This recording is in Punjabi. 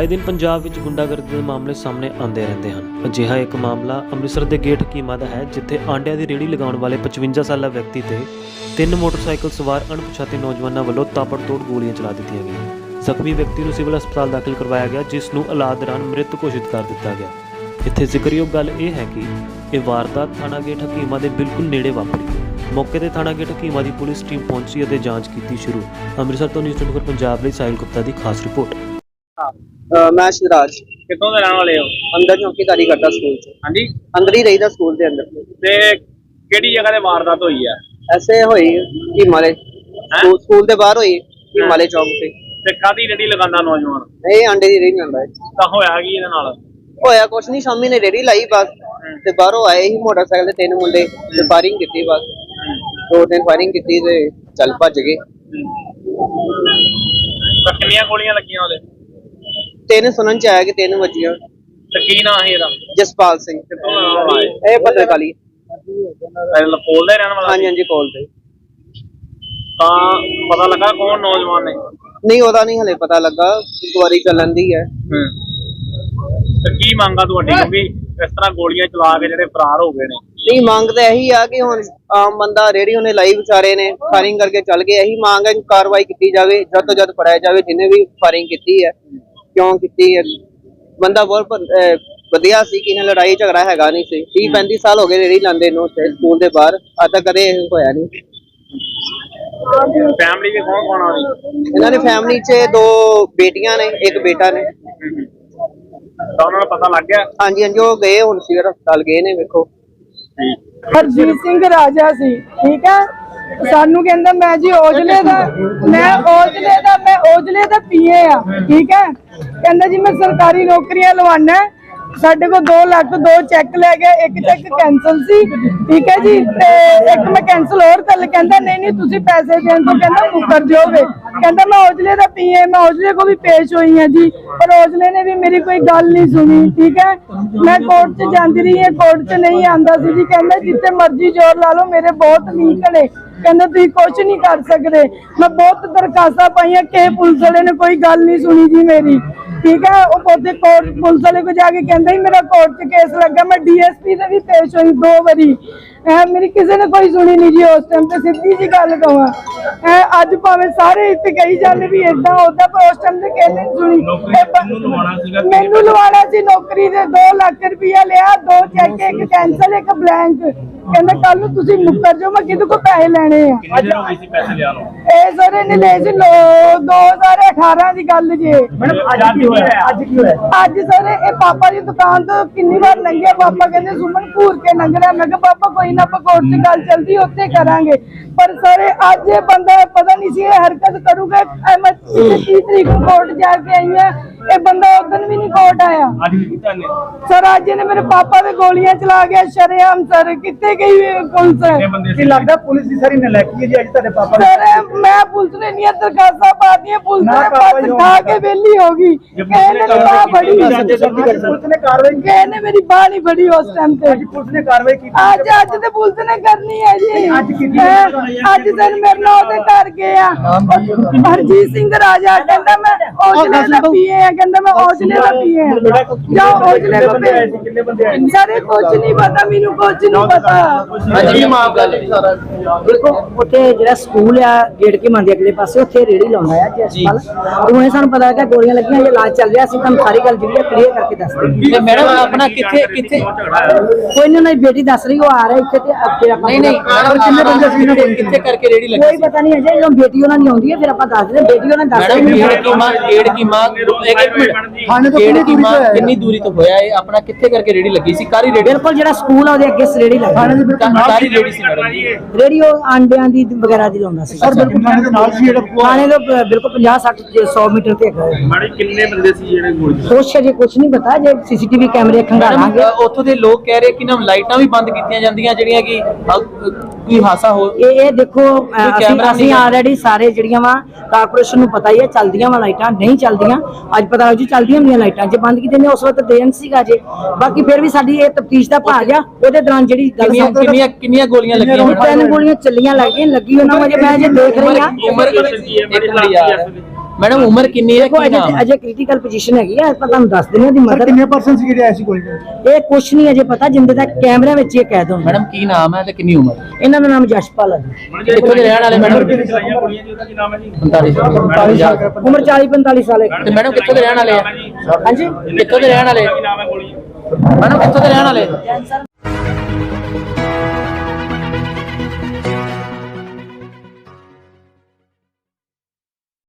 ਆਏ ਦਿਨ ਪੰਜਾਬ ਵਿੱਚ ਗੁੰਡਾਗਰਦੀ ਦੇ ਮਾਮਲੇ ਸਾਹਮਣੇ ਆਉਂਦੇ ਰਹਿੰਦੇ ਹਨ। ਅਜਿਹਾ ਇੱਕ ਮਾਮਲਾ ਅੰਮ੍ਰਿਤਸਰ ਦੇ ਗੇਟ ਹਕੀਮਾ ਦਾ ਹੈ, ਜਿੱਥੇ ਆਂਡਿਆਂ ਦੀ ਰੇਹੜੀ ਲਗਾਉਣ ਵਾਲੇ 55 ਸਾਲਾ ਵਿਅਕਤੀ ਤੇ ਤਿੰਨ ਮੋਟਰਸਾਈਕਲ ਸਵਾਰ ਅਣਪਛਾਤੇ ਨੌਜਵਾਨਾਂ ਵੱਲੋਂ ਤਾਬੜਤੋੜ ਗੋਲੀਆਂ ਚਲਾ ਦਿੱਤੀਆਂ ਗਈਆਂ। ਜ਼ਖਮੀ ਵਿਅਕਤੀ ਨੂੰ ਸਿਵਲ ਹਸਪਤਾਲ ਦਾਖਲ ਕਰਵਾਇਆ ਗਿਆ, ਜਿਸ ਨੂੰ ਇਲਾਜ ਦੌਰਾਨ ਮ੍ਰਿਤ ਘੋਸ਼ਿਤ ਕਰ ਦਿੱਤਾ ਗਿਆ। ਇੱਥੇ ਜ਼ਿਕਰਯੋਗ ਗੱਲ ਇਹ ਹੈ ਕਿ ਇਹ ਵਾਰਦਾਤ ਥਾਣਾ ਗੇਟ ਹਕੀਮਾ ਦੇ ਬਿਲਕੁਲ ਨੇੜੇ ਵਾਪਰੀ। ਮੌਕੇ ਤੇ ਥਾਣਾ ਗੇਟ ਹਕੀਮਾ ਦੀ ਪੁਲਿਸ ਟੀਮ ਪਹੁੰਚੀ ਅਤੇ ਜਾਂਚ ਕੀਤੀ ਸ਼ੁਰੂ। ਅੰਮ੍ਰਿਤਸਰ ਤੋਂ ਨਿਊਜ਼ 24 ਪੰਜਾਬ ਲਈ ਸਾਹਿਲ ਗੁਪਤਾ ਦੀ ਖਾਸ ਰਿਪੋਰਟ। ਮੈਂ ਸ਼ਿਵਰਾਜ। ਕਿੱਥੋਂ ਦੇ ਰਹਿਣ ਵਾਲੇ ਹੋ? ਅੰਦਰ ਚੌਕੀਦਾਰੀ ਕਰਦਾ ਸਕੂਲ 'ਚ। ਹਾਂਜੀ। ਅੰਦਰ ਹੀ ਰਹੀਦਾ ਸਕੂਲ ਦੇ ਅੰਦਰ। ਤੇ ਕਿਹੜੀ ਜਗ੍ਹਾ ਤੇ ਵਾਰਦਾਤ ਹੋਈ ਹੈ ਐਸੇ ਹੋਈ ਹਿਮਾਲੇ। ਸਕੂਲ ਸਕੂਲ ਦੇ ਬਾਹਰ ਹੋਈ ਹਿਮਾਲੇ ਚੌਕ ਤੇ। ਤੇ ਕਾਦੀ ਰੇੜੀ ਲਗਾਉਂਦਾ ਨੌਜਵਾਨ? ਇਹ ਅੰਡੇ ਦੀ ਰਹੀ ਜਾਂਦਾ ਤਾਂ ਹੋਇਆ ਕੀ ਇਹਦੇ ਨਾਲ? ਹੋਇਆ ਕੁਛ ਨਹੀਂ ਸ਼ਾਮੀ ਨੇ ਰੇੜੀ ਲਾਈ ਬਸ। ਤੇ ਬਾਹਰੋਂ ਆਏ ਹੀ ਮੋਟਰਸਾਈਕਲ ਤੇ ਤਿੰਨ ਮੁੰਡੇ ਤੇ ਫਾਇਰਿੰਗ ਕੀਤੀ ਬਸ। ਦੋ ਤਿੰਨ ਫਾਇਰਿੰਗ ਕੀਤੀ ਤੇ ਚੱਲ ਭੱਜ ਗਏ। ਕਿੰਨੀਆਂ ਗੋਲੀਆਂ ਲੱਗੀਆਂ ਉਹਦੇ? ਤਿੰਨ ਸੁਣਨ ਚ ਆਇਆ ਕਿ ਤਿੰਨ ਵੱਜੀਆਂ। ਤੇ ਕੀ ਨਾਂ ਸੀ ਇਹਦਾ? ਜਸਪਾਲ ਸਿੰਘ। ਕਿੱਥੋਂ ਦਾ ਰਹਿਣ ਵਾਲਾ ਹੈ? ਇਹ ਭਦਰਕਾਲੀ। ਇਹ ਲਪੋਲ ਦਾ ਹੀ ਰਹਿਣ ਵਾਲਾ ਹਾਂਜੀ? ਹਾਂਜੀ ਕੋਲ ਤੇ ਤਾਂ ਪਤਾ ਲੱਗਾ ਕੌਣ ਨੌਜਵਾਨ ਨੇ? ਨਹੀਂ ਉਹਦਾ ਨਹੀਂ ਹਲੇ ਪਤਾ ਲੱਗਾ। ਦੁਆਰੀ ਚੱਲਣ ਦੀ ਹੈ। ਤੇ ਕੀ ਮੰਗਾ ਤੁਹਾਡੀ? ਕਿਉਂਕਿ ਇਸ ਤਰ੍ਹਾਂ ਗੋਲੀਆਂ ਚਲਾ ਕੇ ਜਿਹੜੇ ਫਰਾਰ ਹੋ ਗਏ ਨੇ। ਨਹੀਂ ਮੰਗ ਤਾਂ ਇਹੀ ਆ ਕਿ ਹੁਣ ਆਮ ਬੰਦਾ ਰੇੜੀ ਉਹਨੇ ਲਾਈ ਵਿਚਾਰੇ ਨੇ ਫਾਇਰਿੰਗ ਕਰਕੇ ਚੱਲ ਗਏ ਇਹੀ ਮੰਗ ਹੈ ਕਿ ਕਾਰਵਾਈ ਕੀਤੀ ਜਾਵੇ ਜਦ ਤੋਂ ਜਦ ਫੜਾਇਆ ਜਾਵੇ ਜਿਹਨੇ ਵੀ ਫਾਇਰਿੰਗ ਕੀਤੀ ਹੈ। ਕਿਉਂ ਕੀਤੀ ਹੈ? ਬੰਦਾ ਬਹੁਤ ਵਧੀਆ ਸੀ ਕਿ ਇਹਨੇ ਲੜਾਈ ਝਗੜਾ ਹੈਗਾ ਨਹੀਂ ਸੀ। 30 35 ਸਾਲ ਹੋ ਗਏ ਰੇੜੀ ਲਾਉਂਦੇ ਨੂੰ ਸਕੂਲ ਦੇ ਬਾਹਰ ਅੱਜ ਤੱਕ ਕਦੇ ਇਹ ਹੋਇਆ ਨਹੀਂ। ਫੈਮਿਲੀ ਦੇ ਕੌਣ ਕੌਣ ਆ ਇਹਨਾਂ ਦੀ ਫੈਮਿਲੀ 'ਚ ਦੋ ਬੇਟੀਆਂ ਨੇ ਇੱਕ ਬੇਟਾ ਨੇ। ਤਾਂ ਉਹਨਾਂ ਨੂੰ ਪਤਾ ਲੱਗ ਗਿਆ? ਹਾਂਜੀ ਹਾਂਜੀ ਉਹ ਗਏ ਹੁਣ ਸਿਵਲ ਹਸਪਤਾਲ ਗਏ ਨੇ ਵੇਖੋ। ਹਰਜੀਤ ਸਿੰਘ ਰਾਜਾ ਸੀ ਠੀਕ ਹੈ? ਸਾਨੂੰ ਕਹਿੰਦਾ ਮੈਂ ਜੀ ਔਜਲੇ ਦਾ ਮੈਂ ਔਜਲੇ ਦਾ ਮੈਂ ਔਜਲੇ ਦਾ ਪੀਏ ਆ ਠੀਕ ਹੈ? ਕਹਿੰਦਾ ਜੀ ਮੈਂ ਸਰਕਾਰੀ ਨੌਕਰੀਆਂ ਲਵਾਣਾ ਸਾਡੇ ਕੋਲ 2 ਲੱਖ, ਦੋ ਚੈੱਕ ਲੈ ਗਏ, ਇੱਕ ਚੈੱਕ ਕੈਨਸਲ ਸੀ, ਠੀਕ ਹੈ ਜੀ? ਤੇ ਇੱਕ ਮੈਂ ਕੈਨਸਲ ਹੋਰ ਕਰ ਕਹਿੰਦਾ, ਨਹੀਂ ਨਹੀਂ, ਤੁਸੀਂ ਪੈਸੇ ਦੇਣ ਤੋਂ ਕਹਿੰਦਾ ਮੁਕਰ ਜਾਓਗੇ ਕਹਿੰਦਾ, ਮੈਂ ਔਜਲੇ ਦਾ ਪੀਏ ਮੈਂ ਔਜਲੇ ਕੋ ਵੀ ਪੇਸ਼ ਹੋਈ ਹਾਂ ਜੀ, ਪਰ ਔਜਲੇ ਨੇ ਵੀ ਮੇਰੀ ਕੋਈ ਗੱਲ ਨਹੀਂ ਸੁਣੀ, ਠੀਕ ਹੈ? ਮੈਂ ਕੋਰਟ 'ਚ ਜਾਂਦੀ ਰਹੀ ਹਾਂ ਕੋਰਟ 'ਚ ਨਹੀਂ ਆਂਦਾ ਸੀ ਜੀ। ਕਹਿੰਦਾ, ਜਿੱਥੇ ਮਰਜ਼ੀ ਜ਼ੋਰ ਲਾ ਲਓ, ਮੇਰੇ ਬਹੁਤ ਵੀਕ ਨੇ। ਕਹਿੰਦਾ, ਤੁਸੀਂ ਕੁਝ ਨਹੀਂ ਕਰ ਸਕਦੇ। ਮੈਂ ਬਹੁਤ ਦਰਖਾਸਤਾਂ ਪਾਈਆਂ ਕਿ ਪੁਲਿਸ ਵਾਲੇ ਨੇ ਕੋਈ ਗੱਲ ਨਹੀਂ ਸੁਣੀ ਜੀ ਮੇਰੀ। ਠੀਕ ਹੈ, ਉਹ ਪੋਤੇ ਕੋਰਟ, ਪੁਲਿਸ ਵਾਲੇ ਕੋ ਜਾ ਕੇ ਕਹਿੰਦਾ ਹੀ ਮੇਰਾ ਕੋਰਟ 'ਚ ਕੇਸ ਲੱਗਾ, ਮੈਂ ਡੀਐਸਪੀ ਦੇ ਵੀ ਪੇਸ਼ ਹੋਈ ਦੋ ਵਾਰੀ। ਐ ਮੇਰੀ ਕਿਸੇ ਨੇ ਕੋਈ ਸੁਣੀ ਨਹੀਂ ਜੀ ਉਸ ਟਾਈਮ ਤੇ ਸਿੱਧੀ ਜੀ ਗੱਲ ਕਹਾਂ ਐ ਅੱਜ ਭਾਵੇਂ ਸਾਰੇ ਇੱਥੇ ਕਹੀ ਜਾਂਦੇ ਵੀ ਇਦਾਂ ਉਦਾਂ ਪਰ ਉਸ ਟਾਈਮ ਤੇ ਕਿਸੇ ਨੇ ਨੀ ਸੁਣੀ। ਮੈਨੂੰ ਲਵਾਣਾ ਸੀ ਨੌਕਰੀ ਦੇ 2 ਲੱਖ ਰੁਪਇਆ ਲਿਆ ਦੋ ਚੈੱਕ ਇੱਕ ਕੈਂਸਲ ਇੱਕ ਬਲੈਂਕ ਕਹਿੰਦਾ ਕੱਲ ਨੂੰ ਤੁਸੀਂ ਮੁੱਕਰ ਜਾਓ ਮੈਂ ਕਿਹਦੇ ਕੋ ਪੈਸੇ ਲੈਣੇ ਆ? ਇਹ ਸਾਰੇ ਨੇ ਲਏ ਸੀ ਲੋ- 2018 ਦੀ ਗੱਲ ਜੇ। ਅੱਜ ਕੀ ਹੋਇਆ? ਅੱਜ ਕੀ ਹੋਇਆ? ਅੱਜ ਸਰ ਇਹ ਪਾਪਾ ਦੀ ਦੁਕਾਨ ਤੋਂ ਕਿੰਨੀ ਵਾਰ ਲੰਘਿਆ? ਪਾਪਾ ਕਹਿੰਦੇ ਸੁਮਨ ਘੂਰ ਕੇ ਲੰਘ ਰਿਹਾ। ਮੈਂ ਕਿਹਾ ਪਾਪਾ ਕੋਈ ਨਾ ਆਪਾਂ ਕੋਰਟ 'ਚ ਗੱਲ ਚੱਲਦੀ, ਉੱਥੇ ਕਰਾਂਗੇ। ਪਰ ਸਰ ਅੱਜ ਇਹ ਬੰਦਾ ਪਤਾ ਨਹੀਂ ਸੀ ਇਹ ਹਰਕਤ ਕਰੂਗਾ। ਮੈਂ 30 ਤਰੀਕ ਨੂੰ ਕੋਰਟ ਜਾ ਕੇ ਆਈ ਹਾਂ। ਇਹ ਬੰਦਾ ਉਦੋਂ ਵੀ ਨਹੀਂ ਕੋਰਟ ਆਇਆ। ਅੱਜ ਕੀ ਕੀਤਾ ਨੇ ਸਰ ਅੱਜ ਇਹਨੇ ਮੇਰੇ ਪਾਪਾ ਦੇ ਗੋਲੀਆਂ ਚਲਾ ਗਿਆ ਸ਼ਰੇਆਮ ਸਰ ਕਿੱਥੇ ਗਈ ਪੁਲਿਸ? ਕੀ ਲੱਗਦਾ ਪੁਲਿਸ ਦੀ ਸਾਰੀ ਨਲਾਇਕੀ ਹੈ ਜੀ ਅੱਜ ਤੁਹਾਡੇ ਪਾਪਾ ਦੀ? ਸਰ ਮੈਂ ਪੁਲਿਸ ਨੇ ਨੀਆਂ ਦਰਖਾਸਤਾਂ ਪਾਤੀਆਂ ਪੁਲਿਸ ਨਾ ਪੱਤ ਖਾ ਕੇ ਵਿਹਲੀ ਹੋ ਗਈ। ਕਹਿੰਦੇ ਨੇ ਬਾਹ ਫੜੀ। ਪੁਲਿਸ ਨੇ ਕਾਰਵਾਈ ਕੀਤੀ ਕਹਿੰਦੇ ਮੇਰੀ ਬਾਹ ਨਹੀਂ ਫੜੀ ਉਸ ਟਾਈਮ ਤੇ। ਪੁਲਿਸ ਨੇ ਕਾਰਵਾਈ ਕੀਤੀ ਅੱਜ ਅੱਜ ਤੇ ਪੁਲਿਸ ਨੇ ਕਰਨੀ ਹੈ ਜੀ। ਅੱਜ ਕੀਤੀ? ਅੱਜ ਸਰ ਮੇਰੇ ਨਾਲ ਉਹਦੇ ਘਰ ਗਏ ਆ। ਹਰਜੀਤ ਸਿੰਘ ਰਾਜਾ ਕਹਿੰਦਾ ਮੈਂ ਔਜਲੇ ਦਾ ਪੀਏ ਆ ਕਹਿੰਦਾ ਮੈਂ ਔਜਲੇ ਦਾ ਪੀਏ ਆ ਜਾਓ ਔਜਲੇ ਆਏ ਸੀ? ਸਾਰੇ ਕੁਝ ਨਹੀਂ ਪਤਾ ਮੈਨੂੰ ਕੁਝ ਨਹੀਂ ਪਤਾ। ਕੀ ਮਾਫ ਗੱਲ ਦੇਖੋ ਉੱਥੇ ਜਿਹੜਾ ਸਕੂਲ ਆ ਗੇਟ ਕੇ ਮੰਦੇ ਅਗਲੇ ਪਾਸੇ ਉੱਥੇ ਰੇੜੀ ਲਾਉਂਦਾ ਆ ਜਸਪਾਲ ਤੇ ਹੁਣੇ ਸਾਨੂੰ ਪਤਾ ਲੱਗਾ ਗੋਲੀਆਂ ਲੱਗੀਆਂ ਇਹ ਇਲਾਜ ਚੱਲ ਰਿਹਾ ਸੀ ਤੁਹਾਨੂੰ ਸਾਰੀ ਗੱਲ ਜਿਹੜੀ ਆ ਕਲੀਅਰ ਕਰਕੇ ਦੱਸ ਦਿੰਦੇ ਮੈਡਮ ਆਪਣਾ ਕਿੱਥੇ ਕਿੱਥੇ ਕੋਈ ਨਹੀਂ ਦੀ ਬੇਟੀ ਦੱਸ ਰਹੀ ਉਹ ਆ ਰਿਹਾ ਇੱਥੇ ਤੇ ਫਿਰ ਆਪਾਂ ਨਹੀਂ ਨਹੀਂ ਮੈਡਮ ਕਿੰਨੇ ਬੰਦੇ ਸੀ ਕੋਲ? ਕਿੱਥੇ ਕਰਕੇ ਰੇੜੀ ਲੱਗੀ ਕੋਈ ਪਤਾ ਨਹੀਂ ਅਜੇ ਜਦੋਂ ਬੇਟੀ ਉਹਨਾਂ ਦੀ ਆਉਂਦੀ ਹੈ ਫਿਰ ਆਪਾਂ ਦੱਸ ਦਿੰਦੇ ਬੇਟੀ ਉਹਨਾਂ ਨੇ ਦੱਸ ਮੈਡਮ ਦਿੰਦੀ ਗੇੜ ਕੀ ਮਾਂ ਗੇੜ ਕੀ ਮਾਂ ਇੱਕ ਕਿੰਨੀ ਦੂਰੀ ਤੋਂ ਹੋਇਆ ਇਹ? ਆਪਣਾ ਕਿੱਥੇ ਕਰਕੇ ਰੇੜੀ ਲੱਗੀ ਸੀ? ਕਾਰੀ ਰੇੜੀ ਬਿਲਕੁਲ ਜਿਹੜਾ ਸਕੂਲ ਆ ਉਹਦੇ ਅੱਗੇ ਰੇੜੀ ਲੱਗੀ। ਕਾਰੀ ਰੇੜੀ ਸੀ। ਮੈਡਮ ਜੀ? ਰੇੜੀ ਉਹ ਆਂਡਿਆਂ ਦੀ ਵਗੈਰਾ ਦੀ ਲਾਉਂਦਾ ਸੀ। ਸਰ ਬਿਲਕੁਲ। ਥਾਣੇ ਦੇ ਨਾਲ ਸੀ ਜਿਹੜਾ ਥਾਣੇ ਤੋਂ ਬ- ਬਿਲਕੁਲ 50 60 100 ਮੀਟਰ ਤੇ ਹੈਗਾ ਹੈ। ਮਾੜੀ ਕਿੰਨੇ ਬੰਦੇ ਸੀ ਜਿਹੜੇ ਗੋਲੀ ਕੁਛ ਅਜੇ ਕੁਛ ਨਹੀਂ ਪਤਾ ਜੇ ਸੀਸੀਟੀਵੀ ਕੈਮਰੇ ਖੰਗਾਲਾਂਗੇ ਮੈਡਮ ਉੱਥੋਂ ਦੇ ਲੋਕ ਕਹਿ ਰਹੇ ਕਿ ਨਾ ਲਾਈਟਾਂ ਵੀ ਬੰਦ ਕੀਤੀਆਂ ਜਾਂਦੀਆਂ ਜਿਹੜੀਆਂ ਕਿ ਅ, ਕੋਈ ਹਾਸਾ ਹੋ ਇਹ ਇਹ ਦੇਖੋ ਅਹ, ਅਸੀਂ ਕੈਮਰਾ ਅਸੀਂ ਨਹੀਂ ਹੈ। ਆਲਰੇਡੀ ਸਾਰੇ ਜਿਹੜੀਆਂ ਵਾ ਕਾਰਪੋਰੇਸ਼ਨ ਨੂੰ ਪਤਾ ਹੀ ਹੈ ਚੱਲਦੀਆਂ ਵਾ ਲਾਈਟਾਂ ਨਹੀਂ ਚੱਲਦੀਆਂ। ਅੱਜ ਪਤਾ ਜੂ ਚੱਲਦੀਆਂ ਹੁੰਦੀਆਂ ਲਾਈਟਾਂ ਜੇ ਬੰਦ ਕੀਤੀਆਂ ਨੇ ਉਸ ਵਕਤ ਦੇਣ ਸੀਗਾ ਜੇ ਬਾਕੀ ਫਿਰ ਵੀ ਸਾਡੀ ਇਹ ਤਫਤੀਸ਼ ਦਾ ਭਾਗ ਆ ਉਹਦੇ ਦੌਰਾਨ ਜਿਹੜੀ ਗੱਲ ਕਿੰਨੀਆਂ ਕਿੰਨੀਆਂ ਕਿੰਨੀਆਂ ਗੋਲੀਆਂ ਲੱਗੀਆਂ ਤਿੰਨ ਗੋਲੀਆਂ ਚੱਲੀਆਂ ਲੱਗੀਆਂ ਲੱਗੀ ਉਹਨਾਂ ਅਜੇ ਮੈਂ ਜੇ ਦੇਖ ਰਹੀ ਆ ਉਮਰ ਇੱਕ ਮਿੰਟ ਯਾਰ ਮੈਡਮ ਉਮਰ ਕਿੰਨੀ ਹੈ ਦੇਖੋ ਕੀ ਅਜੇ ਕ੍ਰਿਟੀਕਲ ਪੋਜੀਸ਼ਨ ਹੈਗੀ ਆ ਆਪਾਂ ਤੁਹਾਨੂੰ ਦੱਸ ਦਿੰਦੇ ਹਾਂ ਦੀ ਸਰ ਮਦਰ ਕਿੰਨੇ ਪਰਸਨ ਸੀ ਜਿਹੜੇ ਆਏ ਸੀ ਗੋਲੀ ਨਾਲ? ਇਹ ਕੁਛ ਨਹੀਂ ਅਜੇ ਪਤਾ ਜਿੰਦੇ ਤੱਕ ਕੈਮਰਾ ਵਿੱਚ ਇਹ ਕੈਦ ਹੁੰਦਾ ਮੈਡਮ ਕੀ ਨਾਮ ਹੈ ਤੇ ਕਿੰਨੀ ਉਮਰ? ਹੈ? ਇਹਨਾਂ ਦਾ ਨਾਮ ਜਸ਼ਪਾਲ ਹੈ ਜੀ। ਕਿੱਥੋਂ ਦੇ ਰਹਿਣ ਵਾਲੇ ਮੈਡਮ ਚਲਾਈਆਂ ਗੋਲੀਆਂ ਜੀ ਉਹਦਾ ਕੀ ਨਾਮ ਹੈ ਜੀ? 45 ਸਾਲ। 45 ਸਾਲ ਦਾ ਉਮਰ 40 45 ਸਾਲ ਹੈ। ਤੇ ਮੈਡਮ ਕਿੱਥੋਂ ਦੇ ਰਹਿਣ ਵਾਲੇ ਆ? ਹਾਂਜੀ। ਕਿੱਥੋਂ ਦੇ ਰਹਿਣ ਵਾਲੇ ਕੀ ਨਾਮ ਹੈ ਗੋਲੀ ਮੈਡਮ ਕਿੱਥੋਂ ਦੇ ਰਹਿਣ ਵਾਲੇ